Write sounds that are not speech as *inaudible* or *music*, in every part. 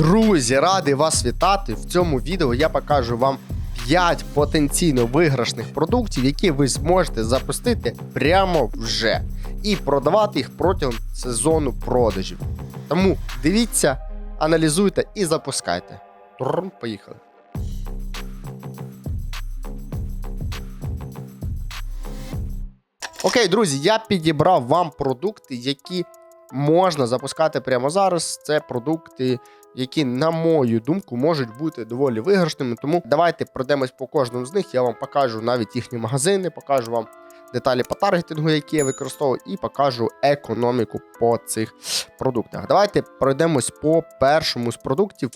Друзі, радий вас вітати. В цьому відео я покажу вам 5 потенційно виграшних продуктів, які ви зможете запустити прямо вже і продавати їх протягом сезону продажів. Тому дивіться, аналізуйте і запускайте. Трррм, Поїхали. Окей, друзі, я підібрав вам продукти, які можна запускати прямо зараз. Це продукти, які, на мою думку, можуть бути доволі виграшними. Тому давайте пройдемось по кожному з них. Я вам покажу навіть їхні магазини, покажу вам деталі по таргетингу, які я використовую, і покажу економіку по цих продуктах. Давайте пройдемось по першому з продуктів.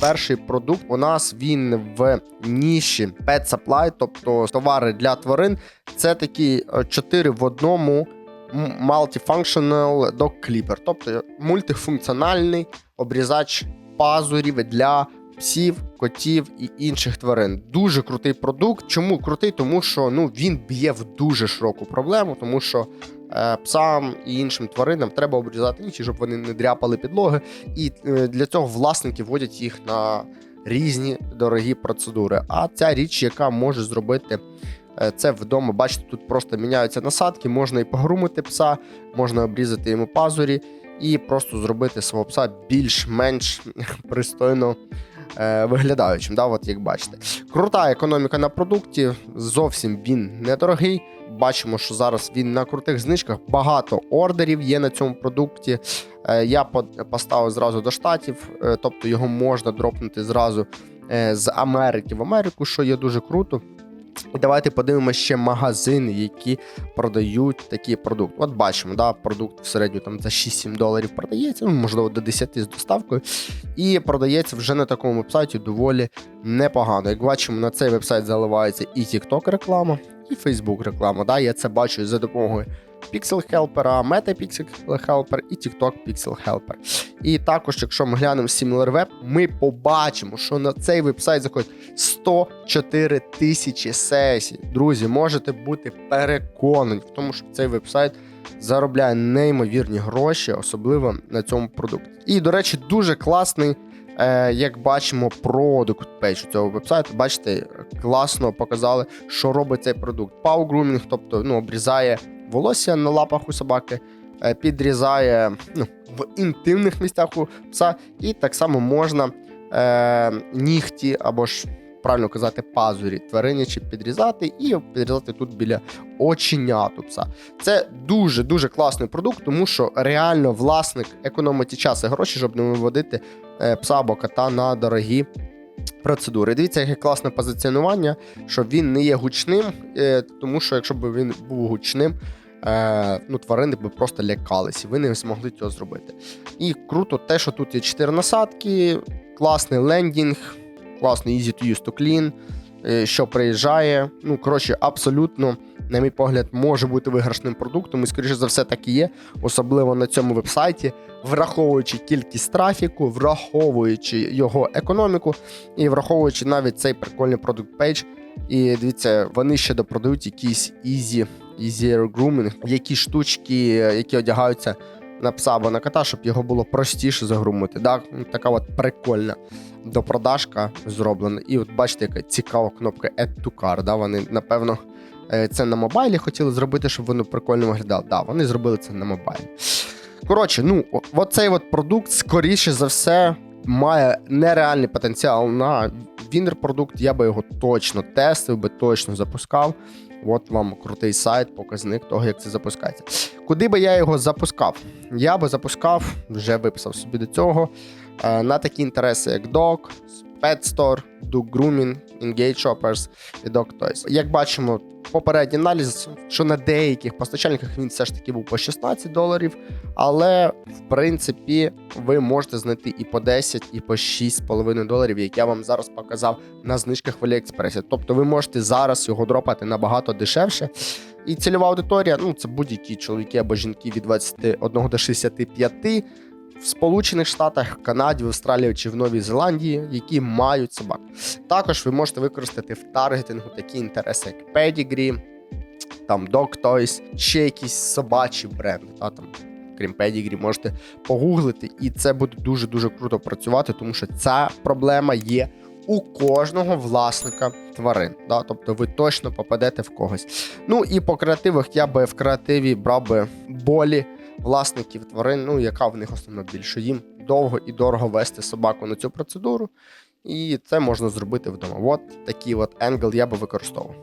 Перший продукт у нас він в ніші Pet Supply, тобто товари для тварин. Це такі 4 в одному Multifunctional Dog Clipper, тобто мультифункціональний обрізач пазурів для псів, котів і інших тварин. Дуже крутий продукт. Чому крутий? Тому що ну він б'є в дуже широку проблему, тому що е, псам і іншим тваринам треба обрізати нічі, щоб вони не дряпали підлоги. І е, для цього власники вводять їх на різні дорогі процедури. А ця річ, яка може зробити це вдома, бачите, тут просто міняються насадки, можна і погрумити пса, можна обрізати йому пазурі і просто зробити свого пса більш-менш *laughs* пристойно е, виглядаючим. Да, от як бачите. Крута економіка на продукті, зовсім він недорогий. Бачимо, що зараз він на крутих знижках. Багато ордерів є на цьому продукті. Е, Я по- поставив зразу до штатів, е, тобто його можна дропнути зразу е, з Америки в Америку, що є дуже круто. Давайте подивимося ще магазини, які продають такі продукти. От бачимо, да, продукт в середньому там за 6-7 доларів продається, ну, можливо, до 10 з доставкою. І продається вже на такому вебсайті доволі непогано. Як бачимо, на цей вебсайт заливається і TikTok реклама, і Facebook реклама. Да? Я це бачу за допомогою Pixel Helper, Meta Pixel Helper і TikTok Pixel Helper. І також, якщо ми глянемо SimilarWeb, ми побачимо, що на цей вебсайт заходить 104 тисячі сесій. Друзі, можете бути переконані в тому, що цей вебсайт заробляє неймовірні гроші, особливо на цьому продукті. І, до речі, дуже класний. Е, як бачимо, продукт пейдж цього вебсайту, бачите, класно показали, що робить цей продукт. Grooming, тобто ну, обрізає волосся на лапах у собаки, е, підрізає ну, в інтимних місцях у пса, і так само можна е, нігті або ж правильно казати, пазурі тваринячі підрізати і підрізати тут біля оченяту пса. Це дуже дуже класний продукт, тому що реально власник економить і час і гроші, щоб не виводити е, пса або кота на дорогі. Процедури. Дивіться, яке класне позиціонування, що він не є гучним, е, тому що якщо б він був гучним, е, ну, тварини б просто лякались, і ви не змогли цього зробити. І круто те, що тут є 4 насадки, класний лендінг, класний easy to use to clean, е, що приїжджає. Ну, коротше, абсолютно, на мій погляд, може бути виграшним продуктом, і, скоріше за все, так і є, особливо на цьому вебсайті, враховуючи кількість трафіку, враховуючи його економіку, і враховуючи навіть цей прикольний продукт пейдж. І дивіться, вони ще допродають якісь easy, easier grooming, які штучки, які одягаються на пса або на кота, щоб його було простіше загрумити. Ну, Така от прикольна допродажка зроблена. І от бачите, яка цікава кнопка Add to Car. Да? Вони, напевно, е, це на мобайлі хотіли зробити, щоб воно прикольно виглядало. Да, вони зробили це на мобайлі. Коротше, ну, оцей от продукт, скоріше за все, має нереальний потенціал на вінер продукт. Я би його точно тестив, би точно запускав. От вам крутий сайт, показник того, як це запускається. Куди би я його запускав? Я би запускав, вже виписав собі до цього, е, на такі інтереси, як Dog, Pet Store, Dog Grooming, Engage Shoppers і Dog Toys. Як бачимо, попередній аналіз, що на деяких постачальниках він все ж таки був по 16 доларів, але в принципі ви можете знайти і по 10, і по 6,5 доларів, як я вам зараз показав на знижках в Аліекспресі. Тобто ви можете зараз його дропати набагато дешевше. І цільова аудиторія ну це будь-які чоловіки або жінки від 21 до 65 в Сполучених Штатах, Канаді, Австралії чи в Новій Зеландії, які мають собак. Також ви можете використати в таргетингу такі інтереси, як Pedigree, там Dog Toys, ще якісь собачі бренди, та, там крім педігрі, можете погуглити, і це буде дуже дуже круто працювати, тому що ця проблема є у кожного власника тварин. Да? Тобто ви точно попадете в когось. Ну і по креативах я би в креативі брав би болі власників тварин, ну яка в них основно більше. Їм довго і дорого вести собаку на цю процедуру, і це можна зробити вдома. От такий от енгл я би використовував.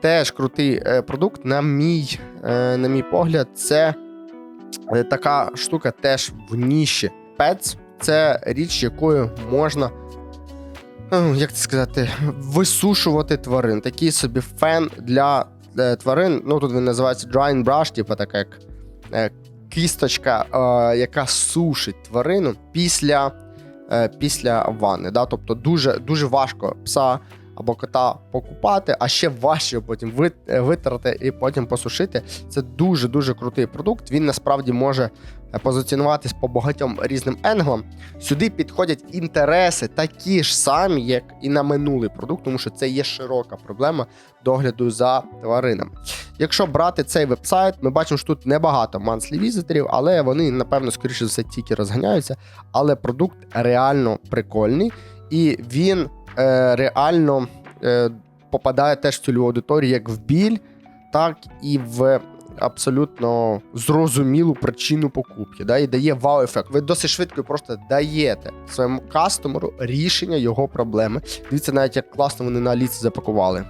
Теж крутий е, продукт, на мій, е, на мій погляд, це е, така штука теж в ніші. Pets – це річ, якою можна, е, як це сказати, висушувати тварин. Такий собі фен для тварин. Ну тут він називається drying brush, типу така як е, кісточка, е, яка сушить тварину після, е, після ванни. Да? Тобто дуже, дуже важко пса або кота покупати, а ще важче потім е, витрати і потім посушити. Це дуже дуже крутий продукт. Він насправді може е, позиціонуватись по багатьом різним енглам. Сюди підходять інтереси такі ж самі, як і на минулий продукт, тому що це є широка проблема догляду за тваринами. Якщо брати цей вебсайт, ми бачимо, що тут небагато monthly візиторів, але вони, напевно, скоріше за все, тільки розганяються. Але продукт реально прикольний, і він реально е, попадає теж в цільову аудиторію як в біль, так і в абсолютно зрозумілу причину покупки. Да, і дає вау-ефект. Ви досить швидко просто даєте своєму кастомеру рішення його проблеми. Дивіться, навіть як класно вони на ліці запакували.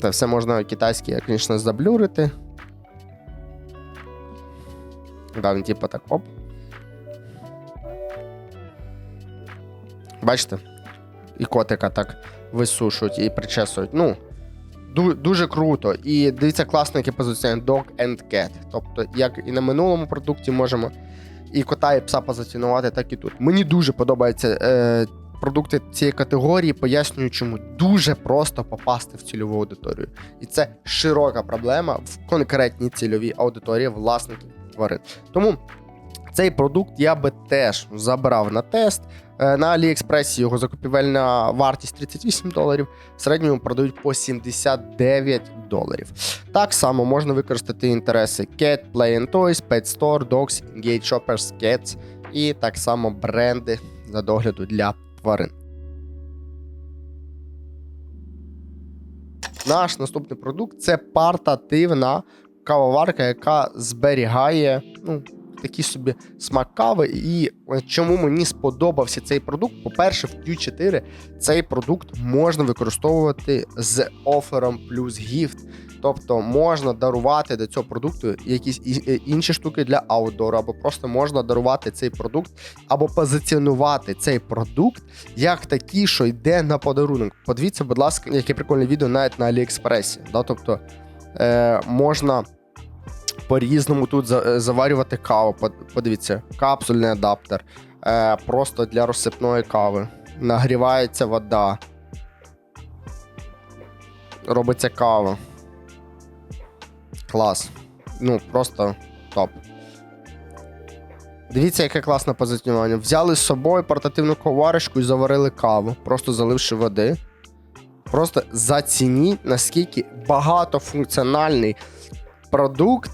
Це все можна китайське, звісно, заблюрити. Да, він типу так оп. Бачите? І котика так висушують і причесують. Ну, ду- дуже круто. І дивіться, класно, яке позиціонує Dog and Cat. Тобто, як і на минулому продукті можемо і кота, і пса позиціонувати, так і тут. Мені дуже подобаються е, продукти цієї категорії, пояснюю, чому дуже просто попасти в цільову аудиторію. І це широка проблема в конкретній цільовій аудиторії власників тварин. Тому цей продукт я би теж забрав на тест. Е, На Аліекспресі його закупівельна вартість 38 доларів, в середньому продають по 79 доларів. Так само можна використати інтереси Cat, Play and Toys, Pet Store, Dogs, Engage Shoppers, Cats і так само бренди за догляду для тварин. Наш наступний продукт це портативна кавоварка, яка зберігає ну, такий собі смак кави. І е, чому мені сподобався цей продукт? По-перше, в Q4 цей продукт можна використовувати з офером плюс гіфт. Тобто можна дарувати до цього продукту якісь е, інші штуки для аутдору, або просто можна дарувати цей продукт, або позиціонувати цей продукт як такий, що йде на подарунок. Подивіться, будь ласка, яке прикольне відео навіть на Аліекспресі. Да? Тобто е, можна по-різному тут е, заварювати каву. Подивіться, капсульний адаптер. Е, просто для розсипної кави. Нагрівається вода. Робиться кава. Клас. Ну, просто топ. Дивіться, яке класне позиціонування. Взяли з собою портативну коварочку і заварили каву, просто заливши води. Просто зацініть, наскільки багатофункціональний продукт.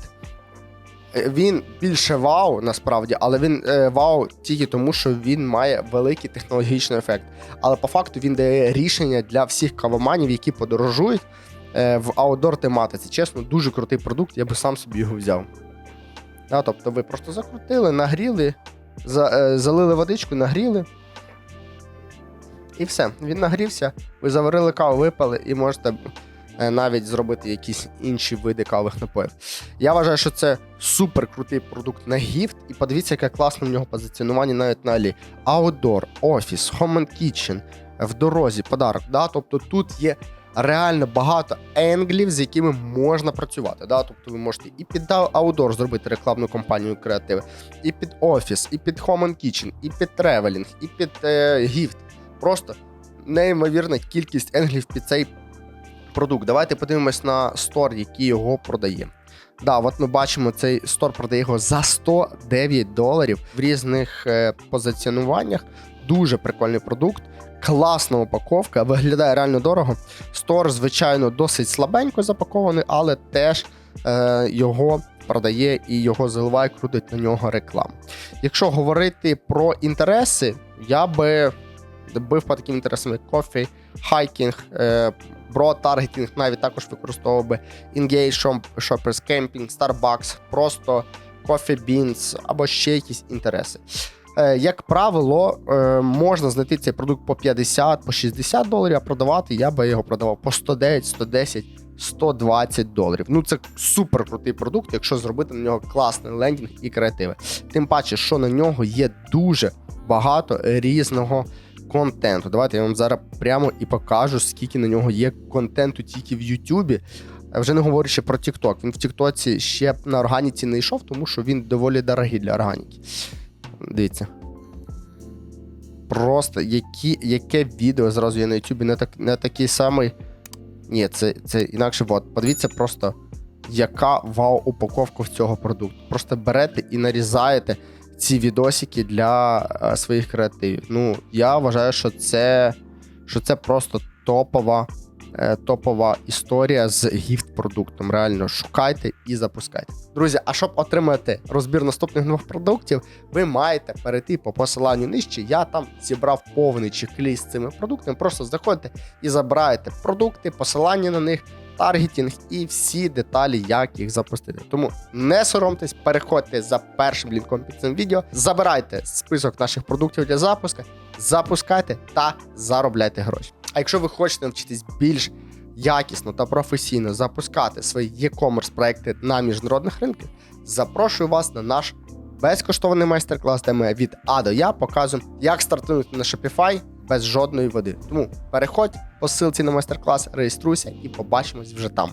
Е, Він більше вау, насправді, але він е, вау тільки тому, що він має великий технологічний ефект. Але по факту він дає рішення для всіх кавоманів, які подорожують е, в аутдор тематиці. Чесно, дуже крутий продукт, я би сам собі його взяв. Да, тобто ви просто закрутили, нагріли, за, е, залили водичку, нагріли. І все, він нагрівся, ви заварили каву, випали і можете навіть зробити якісь інші види кавових напоїв. Я вважаю, що це супер крутий продукт на гіфт, і подивіться, яке класне в нього позиціонування навіть на Алі. Outdoor, офіс, home and kitchen, в дорозі, подарок. Да? Тобто тут є реально багато енглів, з якими можна працювати. Да? Тобто ви можете і під аудор зробити рекламну кампанію креативи, і під офіс, і під home and kitchen, і під тревелінг, і під е, гіфт. Просто неймовірна кількість енглів під цей продукт. Давайте подивимось на стор, який його продає. Да, от ми бачимо, цей стор продає його за 109 доларів в різних е, позиціонуваннях. дуже прикольний продукт, класна упаковка, виглядає реально дорого. Стор, звичайно, досить слабенько запакований, але теж е, його продає і його заливає, крутить на нього рекламу. Якщо говорити про інтереси, я би бив по таким інтересам, як кофі, хайкінг, е, бро-таргетінг, навіть також використовував би Engage, Shoppers Camping, Starbucks, просто Coffee Beans або ще якісь інтереси. Е, Як правило, е, можна знайти цей продукт по 50, по 60 доларів, а продавати я би його продавав по 109, 110, 120 доларів. Ну це супер крутий продукт, якщо зробити на нього класний лендінг і креативи. Тим паче, що на нього є дуже багато різного контенту. Давайте я вам зараз прямо і покажу, скільки на нього є контенту тільки в Ютубі. Вже не говорячи про TikTok. Він в Тіктоці ще на органіці не йшов, тому що він доволі дорогий для органіки. Дивіться. Просто які, яке відео зразу є на Ютубі, не, так, не такий самий. Ні, це, це інакше. От, подивіться просто, яка вау-упаковка в цього продукту. Просто берете і нарізаєте ці відосики для е, своїх креативів. Ну, я вважаю, що це, що це просто топова, е, топова історія з гіфт-продуктом. Реально шукайте і запускайте. Друзі, а щоб отримати розбір наступних нових продуктів, ви маєте перейти по посиланню нижче. Я там зібрав повний чек-ліст з цими продуктами. Просто заходите і забираєте продукти, посилання на них. Таргетінг і всі деталі, як їх запустити. Тому не соромтесь, переходьте за першим лінком під цим відео, забирайте список наших продуктів для запуску, запускайте та заробляйте гроші. А якщо ви хочете навчитись більш якісно та професійно запускати свої e-commerce проекти на міжнародних ринках, запрошую вас на наш безкоштовний майстер-клас, де ми від А до Я показуємо, як стартувати на Shopify без жодної води. Тому переходь по ссылці на майстер-клас, реєструйся і побачимось вже там.